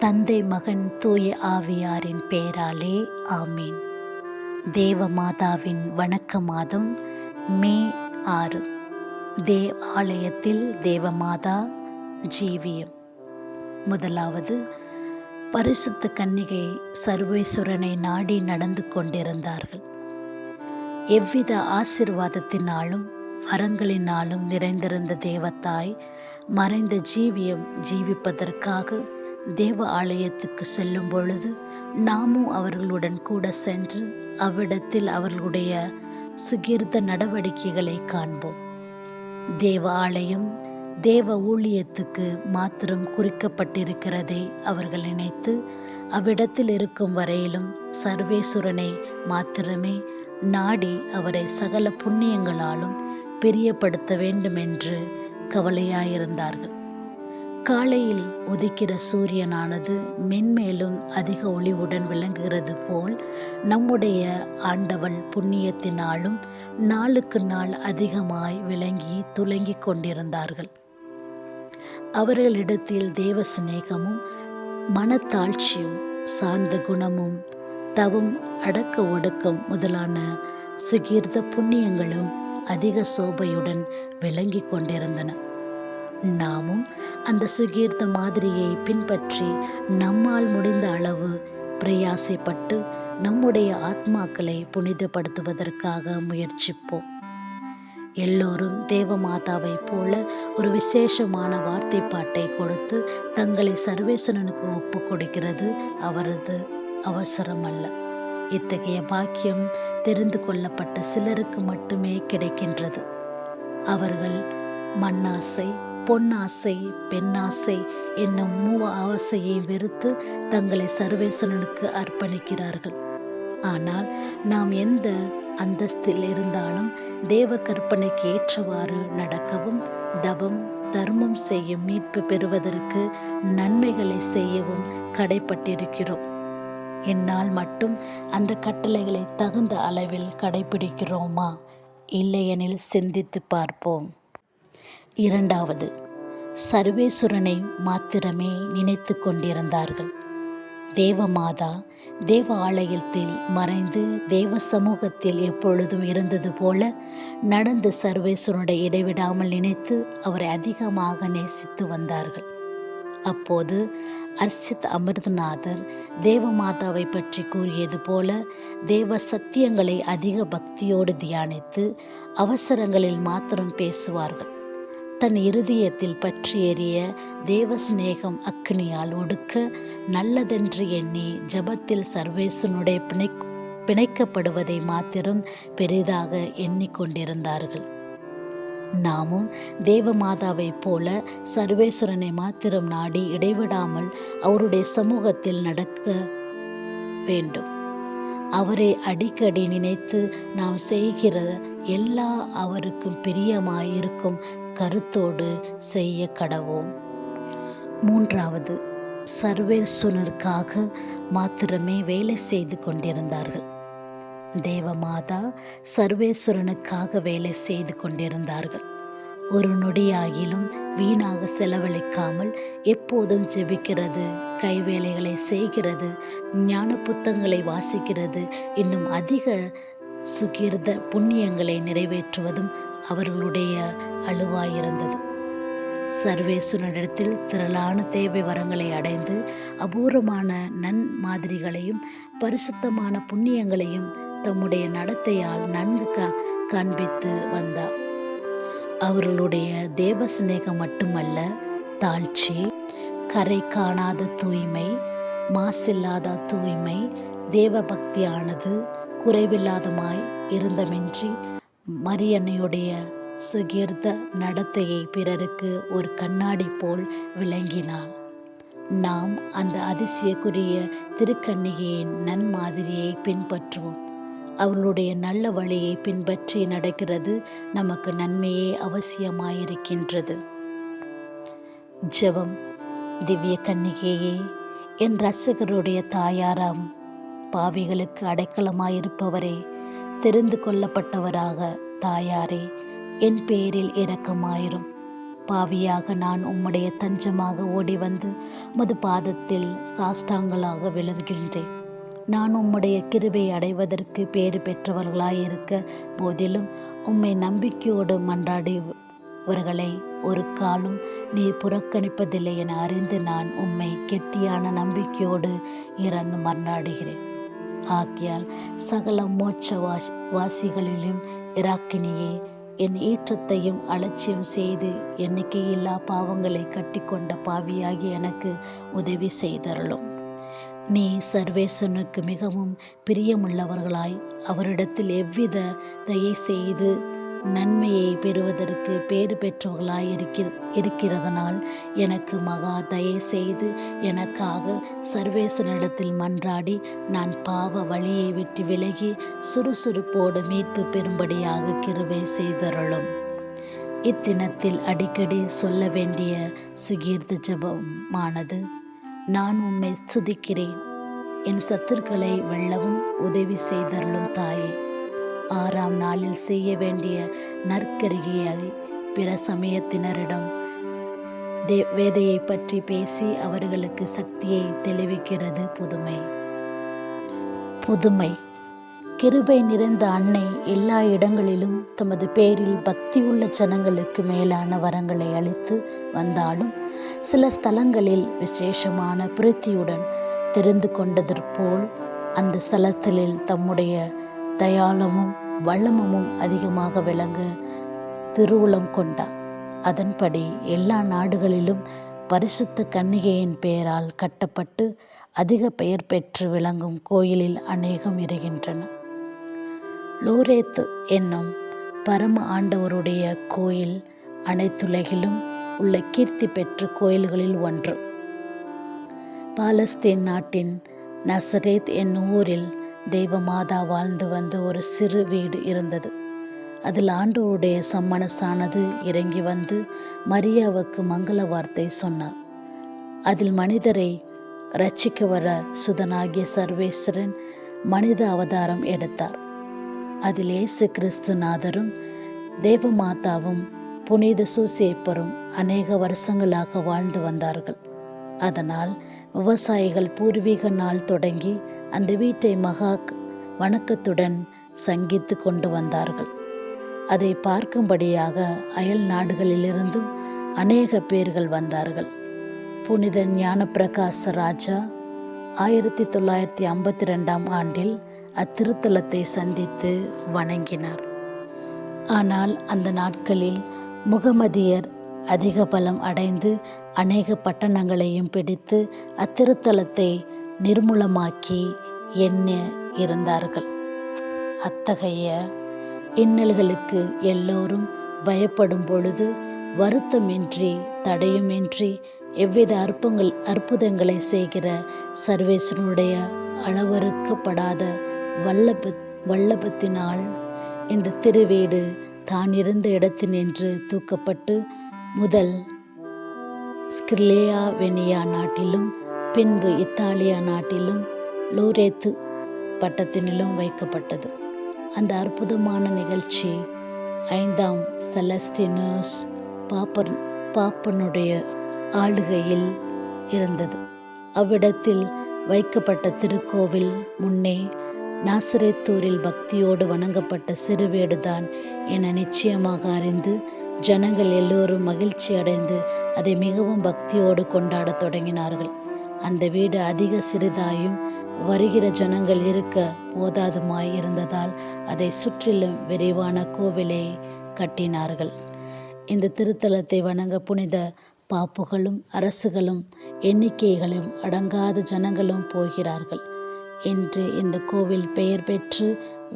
தந்தை மகன் தூய ஆவியாரின் பெயராலே ஆமீன். தேவமாதாவின் வணக்க மாதம் மே ஆறு. தேவாலயத்தில் தேவமாதா ஜீவியம். முதலாவது பரிசுத்த கன்னிகை சர்வேஸ்வரனை நாடி நடந்து கொண்டிருந்தார்கள். எவ்வித ஆசிர்வாதத்தினாலும் வரங்களினாலும் நிறைந்திருந்த தேவத்தாய் மறைந்த ஜீவியம் ஜீவிப்பதற்காக தேவ ஆலயத்துக்கு செல்லும் பொழுது நாமும் அவர்களுடன் கூட சென்று அவ்விடத்தில் அவர்களுடைய சுகீர்த்த நடவடிக்கைகளை காண்போம். தேவ ஆலயம் தேவ ஊழியத்துக்கு மாத்திரம் குறிக்கப்பட்டிருக்கிறதை அவர்கள் நினைத்து அவ்விடத்தில் இருக்கும் வரையிலும் சர்வேசுரனை மாத்திரமே நாடி அவரை சகல புண்ணியங்களாலும் பிரியப்படுத்த வேண்டுமென்று கவலையாயிருந்தார்கள். காலையில் உதிக்கிற சூரியனானது மென்மேலும் அதிக ஒளிவுடன் விளங்குகிறது போல் நம்முடைய ஆண்டவள் புண்ணியத்தினாலும் நாளுக்கு நாள் அதிகமாய் விளங்கி துலங்கிக் கொண்டிருந்தார்கள். அவர்களிடத்தில் தேவ சிநேகமும் மனத்தாழ்ச்சியும் சார்ந்த குணமும் தவம் அடக்க ஒடுக்கம் முதலான சுகீர்த்த புண்ணியங்களும் அதிக சோபையுடன் விளங்கி கொண்டிருந்தன. நாமும் அந்த சுகீர்த்த மாதிரியை பின்பற்றி நம்மால் முடிந்த அளவு பிரயாசைப்பட்டு நம்முடைய ஆத்மாக்களை புனிதப்படுத்துவதற்காக முயற்சிப்போம். எல்லோரும் தேவமாதாவை போல ஒரு விசேஷமான வார்த்தை பாட்டை கொடுத்து தங்களை சர்வேசனனுக்கு ஒப்பு கொடுக்கிறது அவரது அவசரம் அல்ல இத்தகைய பாக்கியம் தெரிந்து கொள்ளப்பட்ட சிலருக்கு மட்டுமே கிடைக்கின்றது. அவர்கள் மண்ணாசை பொன்னாசை பெண்ணாசை என்னும் மூ ஆசையை வெறுத்து தங்களை சர்வேசனனுக்கு அர்ப்பணிக்கிறார்கள். ஆனால் நாம் எந்த அந்தஸ்தில் இருந்தாலும் தேவ கற்பனைக்கு ஏற்றவாறு நடக்கவும் தபம் தர்மம் செய்யும் மீட்பு பெறுவதற்கு நன்மைகளை செய்யவும் கடைப்பட்டிருக்கிறோம். என்னால் மட்டும் அந்த கட்டளைகளை தகுந்த அளவில் கடைபிடிக்கிறோமா? இல்லையெனில் சிந்தித்து பார்ப்போம். இரண்டாவது சர்வேசுரனை மாத்திரமே நினைத்து கொண்டிருந்தார்கள். தேவமாதா தேவ ஆலயத்தில் மறைந்து தேவ சமூகத்தில் எப்பொழுதும் இருந்தது போல நடந்து சர்வேஸ்வரனுடைய இடைவிடாமல் நினைத்து அவரை அதிகமாக நேசித்து வந்தார்கள். அப்போது அர்சித் அமிர்தநாதர் தேவமாதாவை பற்றி கூறியது போல தேவ சத்தியங்களை அதிக பக்தியோடு தியானித்து அவசரங்களில் மாத்திரம் பேசுவார்கள். தன் இருதயத்தில் பற்றி தேவசிநேகம் அக்னியால் ஒடுக்க நல்லதென்று எண்ணி ஜபத்தில் சர்வேசனுடைய பிணை பிணைக்கப்படுவதை மாத்திரம் பெரிதாக எண்ணிக்கொண்டிருந்தார்கள். நாமும் தேவமாதாவைப் போல சர்வேஸ்வரனை மாத்திரம் நாடி இடைவிடாமல் அவருடைய சமூகத்தில் நடக்க வேண்டும். அவரை அடிக்கடி நினைத்து நாம் செய்கிற எல்லா அவருக்கும் பிரியமாயிருக்கும் கருத்தோடு செய்ய கடவோம். மூன்றாவது சர்வேஸ்வரனுக்காக மாத்திரமே வேலை செய்து கொண்டிருந்தார்கள். தேவமாதா சர்வேஸ்வரனுக்காக வேலை செய்து கொண்டிருந்தார்கள். ஒரு நொடியாகிலும் வீணாக செலவழிக்காமல் எப்போதும் ஜெபிக்கிறது கைவேலைகளை செய்கிறது ஞான புத்தகங்களை வாசிக்கிறது இன்னும் அதிக சுகிர்த புண்ணியங்களை நிறைவேற்றுவதும் அவர்களுடைய அழுவாயிருந்தது. சர்வேஸ்வரனிடத்தில் திரளான தேவை வரங்களை அடைந்து அபூர்வமான நன் மாதிரிகளையும் பரிசுத்தமான புண்ணியங்களையும் தம்முடைய நடத்தையால் நன்கு க காண்பித்து வந்தார். அவர்களுடைய தேவ சிநேகம் மட்டுமல்ல தாழ்ச்சி கரை காணாத தூய்மை மாசில்லாத தூய்மை தேவ பக்தியானது குறைவில்லாதமாய் இருந்தமின்றி மரியன்னையுடைய சுகீர்த்த நடத்தையை பிறருக்கு ஒரு கண்ணாடி போல் விளங்கினாள். நாம் அந்த அதிசயக்குரிய திருக்கன்னிகையின் நன்மாதிரியை பின்பற்றுவோம். அவர்களுடைய நல்ல வழியை பின்பற்றி நடக்கிறது நமக்கு நன்மையே அவசியமாயிருக்கின்றது. ஜெபம் திவ்ய கன்னிகையே என் ரசகருடைய தாயாராம் பாவிகளுக்கு அடைக்கலமாயிருப்பவரே தெரிந்து கொள்ளப்பட்டவராக தாயாரே என் பேரில் இரக்கமாயிரும். பாவியாக நான் உம்முடைய தஞ்சமாக ஓடி வந்து மது பாதத்தில் சாஷ்டாங்களாக விழுகின்றேன் நான் உம்முடைய கிருபை அடைவதற்கு பேறு பெற்றவர்களாயிருக்க போதிலும் உம்மை நம்பிக்கையோடு மன்றாடியவர்களை ஒரு காலும் நீ புறக்கணிப்பதில்லை என அறிந்து நான் உம்மை கெட்டியான நம்பிக்கையோடு இறந்து மன்றாடுகிறேன். ஆக்கியால் சகல மோட்ச வாசி வாசிகளிலும் இராக்கினியே என் ஈற்றத்தையும் அலட்சியம் செய்து எண்ணிக்கையில்லா பாவங்களை கட்டிக்கொண்ட பாவியாகி எனக்கு உதவி செய்தருளும். நீ சர்வேசனுக்கு மிகவும் பிரியமுள்ளவர்களாய் அவரிடத்தில் எவ்வித தயை செய்து நன்மையை பெறுவதற்கு பேறு பெற்றவர்களாய் இருக்கிற இருக்கிறதனால் எனக்கு மகா தயை செய்து எனக்காக சர்வேசனிடத்தில் மன்றாடி நான் பாவ வழியை விட்டு விலகி சுறுசுறுப்போடு மீட்பு பெறும்படியாக கிருபை செய்தருளும். இத்தினத்தில் அடிக்கடி சொல்ல வேண்டிய சுகீர்த்த ஜபமானது நான் உம்மை சுதிக்கிறேன் என் சத்துருக்களை வெல்லவும் உதவி செய்தருளும் தாயே. ஆறாம் நாளில் செய்ய வேண்டிய நற்கருகியை பிற சமயத்தினரிடம் தே வேதையை பற்றி பேசி அவர்களுக்கு சக்தியை தெளிவிக்கிறது புதுமை. புதுமை. கிருபை நிறைந்த அன்னை எல்லா இடங்களிலும் தமது பேரில் பக்தியுள்ள ஜனங்களுக்கு மேலான வரங்களை அளித்து வந்தாலும் சில ஸ்தலங்களில் விசேஷமான பிரீத்தியுடன் தெரிந்து கொண்டதற்போல் அந்த ஸ்தலத்திலில் தம்முடைய தயாளமும் வல்லமும் அதிகமாக விளங்க திருவுளம் கொண்டார் அதன்படி எல்லா நாடுகளிலும் பரிசுத்த கன்னிகையின் பெயரால் கட்டப்பட்டு அதிக பெயர் பெற்று விளங்கும் கோயிலில் அநேகம் இருக்கின்றன. லோரேத்து என்னும் பரம ஆண்டவருடைய கோயில் அனைத்துலகிலும் உள்ள கீர்த்தி பெற்ற கோயில்களில் ஒன்று. பாலஸ்தீன் நாட்டின் நசரேத் என்னும் ஊரில் தெய்வமாதா வாழ்ந்து வந்த ஒரு சிறு வீடு இருந்தது. அதில் ஆண்டோருடைய சம்மனசானது இறங்கி வந்து மரியாவுக்கு மங்கள வார்த்தை சொன்னார். அதில் மனிதரை ரட்சிக்க வர சுதனாகிய சர்வேஸ்வரன் மனித அவதாரம் எடுத்தார். அதில் இயேசு கிறிஸ்துநாதரும் தேவமாதாவும் புனித சூசேப்பரும் அநேக வருஷங்களாக வாழ்ந்து வந்தார்கள். அதனால் விவசாயிகள் பூர்வீக நாள் தொடங்கி அந்த வீட்டை மகா வணக்கத்துடன் சங்கித்து கொண்டு வந்தார்கள். அதை பார்க்கும்படியாக அயல் நாடுகளிலிருந்தும் அநேக பேர்கள் வந்தார்கள். புனித ஞானப்பிரகாச ராஜா ஆயிரத்தி தொள்ளாயிரத்தி ஐம்பத்தி ரெண்டாம் ஆண்டில் அத்திருத்தலத்தை சந்தித்து வணங்கினார். ஆனால் அந்த நாட்களில் முகமதியர் அதிக பலம் அடைந்து அநேக பட்டணங்களையும் பிடித்து அத்திருத்தலத்தை நிர்மூலமாக்கி எண்ண இருந்தார்கள். அத்தகைய இன்னல்களுக்கு எல்லோரும் பயப்படும் பொழுது வருத்தமின்றி தடையுமின்றி எவ்வித அற்பங்கள் அற்புதங்களை செய்கிற சர்வேசனுடைய அளவறுக்கப்படாத வல்லப வல்லபத்தினால் இந்த திருவீடு தான் இருந்த இடத்தினின்று தூக்கப்பட்டு முதல் ஸ்கிர்லேயா வெனியா நாட்டிலும் பின்பு இத்தாலியா நாட்டிலும் லூரேத்து பட்டத்தினிலும் வைக்கப்பட்டது. அந்த அற்புதமான நிகழ்ச்சி ஐந்தாம் செலஸ்தினோஸ் பாப்பன் பாப்பனுடைய ஆளுகையில் இருந்தது. அவ்விடத்தில் வைக்கப்பட்ட திருக்கோவில் முன்னே நாசிரேத்தூரில் பக்தியோடு வணங்கப்பட்ட சிறுவேடுதான் என நிச்சயமாக அறிந்து ஜனங்கள் எல்லோரும் மகிழ்ச்சி அடைந்து அதை மிகவும் பக்தியோடு கொண்டாடத் தொடங்கினார்கள். அந்த வீடு அதிக சிறிதாயும் வருகிற ஜனங்கள் இருக்க போதாதுமாய் இருந்ததால் அதை சுற்றிலும் விரைவான கோவிலை கட்டினார்கள். இந்த திருத்தலத்தை வணங்க புனித பாப்புகளும் அரசுகளும் எண்ணிக்கைகளும் அடங்காத ஜனங்களும் போகிறார்கள். என்று இந்த கோவில் பெயர் பெற்று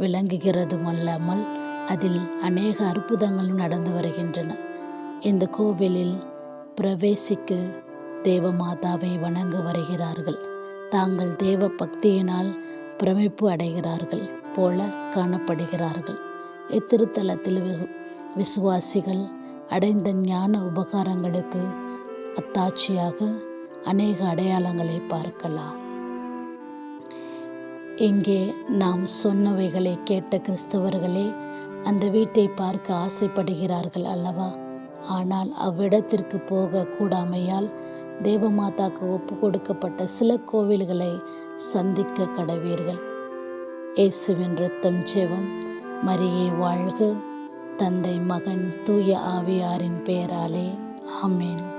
விளங்குகிறதும் அல்லாமல் அதில் அநேக அற்புதங்களும் நடந்து வருகின்றன. இந்த கோவிலில் பிரவேசிக்கு தேவமாதாவை வணங்க வருகிறார்கள். தாங்கள் தேவ பக்தியினால் பிரமிப்பு அடைகிறார்கள் போல காணப்படுகிறார்கள். இத்திருத்தலத்தில் விசுவாசிகள் அடைந்த ஞான உபகாரங்களுக்கு அத்தாட்சியாக அநேக அடையாளங்களை பார்க்கலாம். இங்கே நாம் சொன்னவைகளை கேட்ட கிறிஸ்தவர்களே அந்த வீட்டை பார்க்க ஆசைப்படுகிறார்கள் அல்லவா? ஆனால் அவ்விடத்திற்கு போக கூடாமையால் தேவமாதாக்கு ஒப்பு கொடுக்கப்பட்ட சில கோவில்களை சந்திக்க கடவீர்கள். இயேசுவின் ரத்தம் செவம் மரியே வாழ்க தந்தை மகன் தூய ஆவியாரின் பெயராலே ஆமேன்.